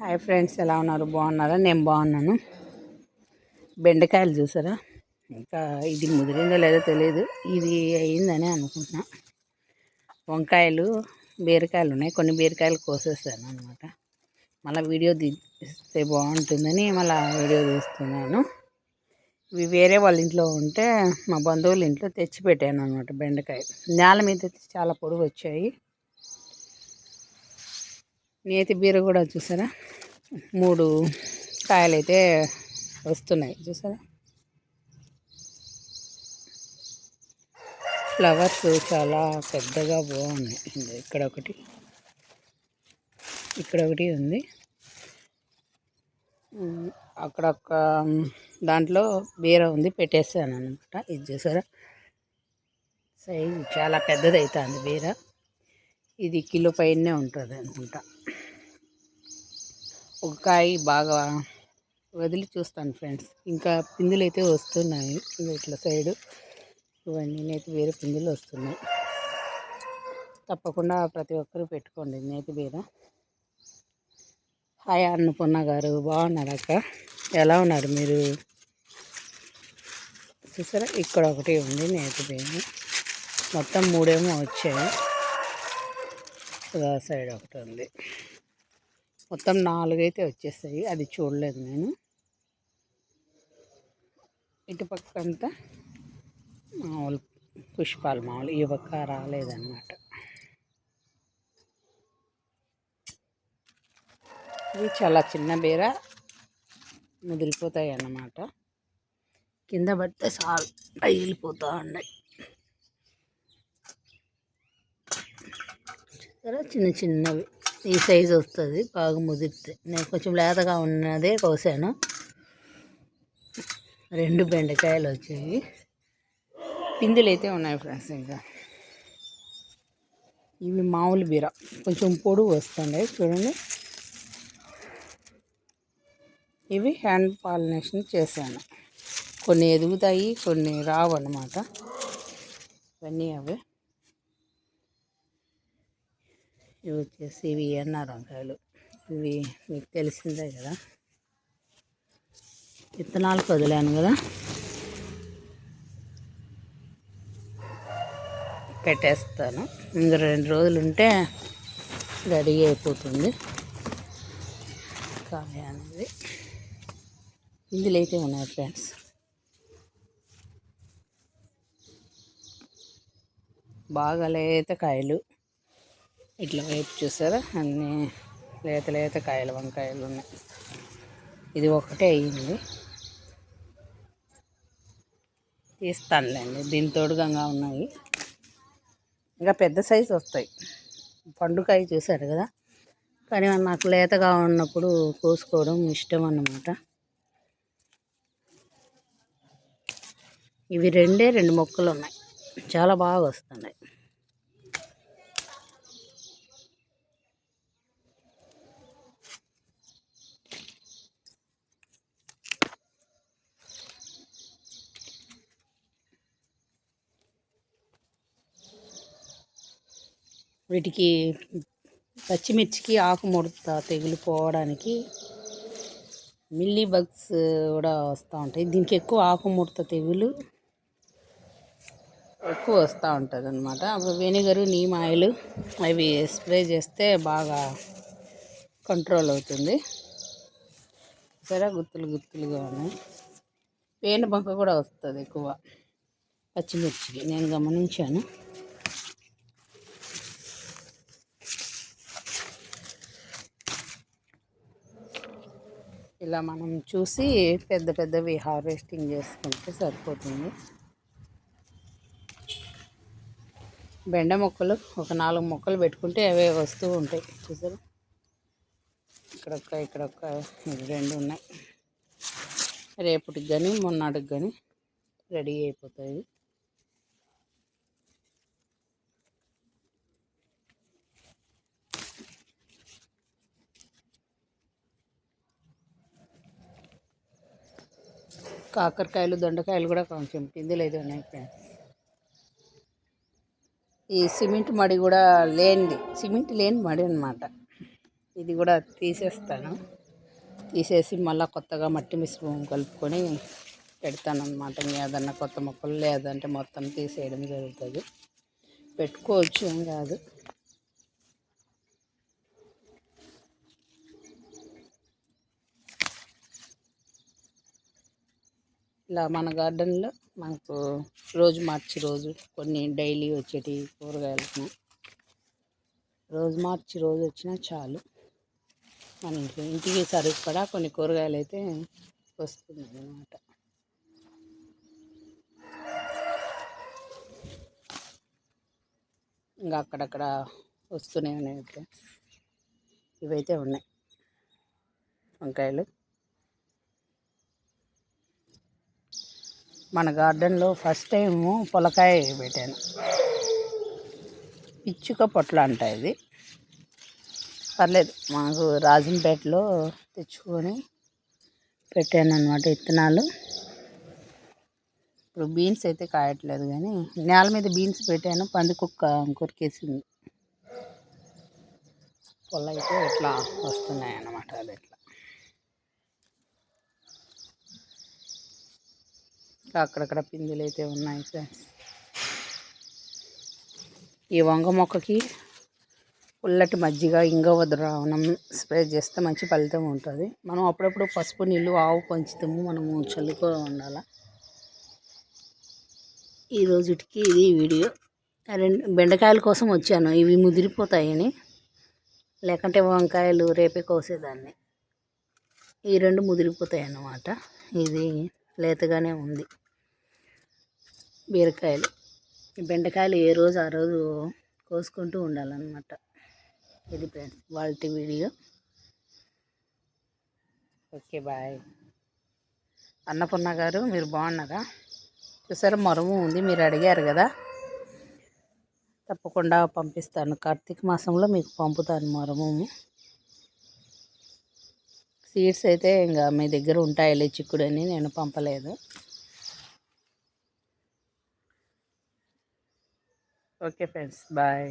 Hi friends ఎలా ఉన్నారు? బాగున్నారా? నేను బాగున్నాను. బెండకాయలు చూసారా? ఇంకా ఇది ముదిరిందో లేదో తెలియదు ఇది అయిందని అనుకుంటున్నా. వంకాయలు బీరకాయలు ఉన్నాయి. కొన్ని బీరకాయలు కోసేసాను అనమాట మళ్ళీ వీడియో తీస్తే బాగుంటుందని మళ్ళీ వీడియో తీస్తున్నాను. ఇవి వేరే వాళ్ళ ఇంట్లో ఉంటే మా బంధువుల ఇంట్లో తెచ్చిపెట్టాను అనమాట బెండకాయ నేల మీద చాలా పొడుగు వచ్చాయి. నేతి బీర కూడా చూసారా? మూడు కాయలు అయితే వస్తున్నాయి. చూసారా? ఫ్లవర్స్ చాలా పెద్దగా బాగున్నాయి. ఇక్కడ ఒకటి. ఇక్కడ ఒకటి ఉంది. అక్కడ ఒక దాంట్లో బీర ఉంది. పెట్టేసాను అనమాట ఇది చూసారా? సైజు చాలా పెద్దది అవుతుంది బీర. ఇది కిలో పైనే ఉంటుంది అనుకుంటా ఒక కాయ బాగా వదిలి చూస్తాను ఫ్రెండ్స్. ఇంకా పిందులు అయితే వస్తున్నాయి ఇట్లా సైడు ఇవన్నీ నేతి వేరే పిందులు వస్తున్నాయి. తప్పకుండా ప్రతి ఒక్కరూ పెట్టుకోండి నేతి బీర. హాయ్ అన్నపూర్ణ గారు బాగున్నారు అక్క? ఎలా ఉన్నారు మీరు? చూసారా? ఇక్కడ ఒకటి ఉంది నేతి బీర. మొత్తం మూడేమో వచ్చాయి. సైడ్ ఒకటి ఉంది. మొత్తం నాలుగైతే వచ్చేసాయి అది చూడలేదు నేను. ఇటుపక్క అంతా మామూలు పుష్పాలు మామూలు ఈ పక్క రాలేదన్నమాట. ఇవి చాలా చిన్న బీర ముదిరిపోతాయి అన్నమాట. కింద పడితే చాలు పగిలిపోతూ ఉన్నాయి. చిన్న చిన్నవి. ఈ సైజు వస్తుంది బాగా ముదిరితే. నేను కొంచెం లేతగా ఉన్నదే కోసాను. రెండు బెండకాయలు వచ్చాయి పిందులు అయితే ఉన్నాయి ఫ్రెండ్స్ ఇంకా. ఇవి మామూలు బీర. కొంచెం పొడుగు వస్తుండే చూడండి. ఇవి హ్యాండ్ పాలినేషన్ చేశాను. కొన్ని ఎదుగుతాయి కొన్ని రావు అన్నమాట ఇవన్నీ అవి. ఇవి వచ్చేసి ఇవి ఎన్ఆర్ వంకాయలు. ఇవి మీకు తెలిసిందే కదా. విత్తనాలకు వదిలాను కదా. పెట్టేస్తాను. ఇందులో రెండు రోజులు ఉంటే రెడీ అయిపోతుంది. కాయ అనేది. ఇందులో అయితే ఉన్నాయి ఫ్రెండ్స్. బాగా లేత కాయలు. ఇట్లా వైపు చూసారా? అన్నీ లేత లేత కాయలు వంకాయలు ఉన్నాయి. ఇది ఒకటే అయ్యింది తీస్తానులేండి. దీని తోడుగా ఉన్నాయి. ఇంకా పెద్ద సైజు వస్తాయి. పండుకాయ చూశారు కదా? కానీ నాకు లేతగా ఉన్నప్పుడు కోసుకోవడం ఇష్టం అన్నమాట. ఇవి రెండే రెండు మొక్కలు ఉన్నాయి. చాలా బాగా వస్తున్నాయి. వీటికి పచ్చిమిర్చికి ఆకుముడత తెగులు పోవడానికి మిల్లీ బగ్స్ కూడా వస్తూ ఉంటాయి. దీనికి ఎక్కువ ఆకుముడత తెగులు ఎక్కువ వస్తూ ఉంటుంది అనమాట అప్పుడు వెనిగరు నీమ్ ఆయిల్ అవి స్ప్రే చేస్తే బాగా కంట్రోల్ అవుతుంది. సరే గుత్తులు గుత్తులుగా ఉన్నాయి. పేను బంక కూడా వస్తుంది ఎక్కువ పచ్చిమిర్చికి. నేను గమనించాను. ఇలా మనం చూసి పెద్ద పెద్దవి హార్వెస్టింగ్ చేసుకుంటే సరిపోతుంది. బెండ మొక్కలు ఒక నాలుగు మొక్కలు పెట్టుకుంటే అవే వస్తూ ఉంటాయి. చూసారు? ఇక్కడొక్క ఇక్కడొక్క రెండు ఉన్నాయి. రేపటికి కానీ మొన్నటికి కానీ రెడీ అయిపోతాయి. కాకరకాయలు దొండకాయలు కూడా కొంచెం పిందులు ఉన్నాయి. ఫ్రెండ్స్ ఈ సిమెంట్ మడి కూడా లేనిది. సిమెంట్ లేని మడి అనమాట ఇది కూడా తీసేస్తాను. తీసేసి మళ్ళీ కొత్తగా మట్టి మిశ్రమం కలుపుకొని పెడతాను అనమాట ఏదన్నా కొత్త మొక్కలు లేదంటే మొత్తం తీసేయడం జరుగుతుంది. పెట్టుకోవచ్చు ఏం కాదు. ఇలా మన గార్డెన్లో మనకు రోజు మార్చి రోజు కొన్ని డైలీ వచ్చేటి కూరగాయలకు రోజు మార్చి రోజు వచ్చినా చాలు. మన ఇంట్లో ఇంటికి సరిపడా కొన్ని కూరగాయలు అయితే వస్తున్నాయి అన్నమాట ఇంకా అక్కడక్కడ వస్తూనే ఉన్నాయి ఇవైతే ఉన్నాయి. వంకాయలు. మన గార్డెన్లో ఫస్ట్ టైము పొలకాయ పెట్టాను. పిచ్చుక పొట్ల అంట ఇది. పర్లేదు మాకు రాజంపేటలో తెచ్చుకొని పెట్టాను అనమాట విత్తనాలు ఇప్పుడు బీన్స్ అయితే కాయట్లేదు కానీ నేల మీద బీన్స్ పెట్టాను పంది కుక్క కొరికేసింది. పొల అయితే ఇట్లా వస్తున్నాయి అన్నమాట అది ఇట్లా ఇంకా అక్కడక్కడ పిందులు అయితే ఉన్నాయి ఫ్రెండ్స్. ఈ వంగ మొక్కకి పుల్లటి మజ్జిగ ఇంగవ ద్రావణం స్ప్రే చేస్తే మంచి ఫలితం ఉంటుంది. మనం అప్పుడప్పుడు పసుపు నీళ్ళు ఆవు పంచుతాము మనము చల్లుకో ఉండాలి ఈ రోజుటికి ఇది వీడియో. రెండు బెండకాయల కోసం వచ్చాను. ఇవి ముదిరిపోతాయని. లేకుంటే వంకాయలు రేపే కోసేదాన్ని. ఈ రెండు ముదిరిపోతాయి అన్నమాట ఇది లేతగానే ఉంది. బీరకాయలు. ఈ బెండకాయలు ఏ రోజు ఆ రోజు కోసుకుంటూ ఉండాలన్నమాట. ఇది ఫ్రెండ్స్ వాళ్ళ వీడియో. Okay bye. అన్నపూర్ణ గారు మీరు బాగున్నారా? చూసారా మరము ఉంది. మీరు అడిగారు కదా. తప్పకుండా పంపిస్తాను. కార్తీక మాసంలో మీకు పంపుతాను మరము. సీడ్స్ అయితే ఇంకా మీ దగ్గర ఉంటాయి చిక్కుడని నేను పంపలేదు. Okay friends bye.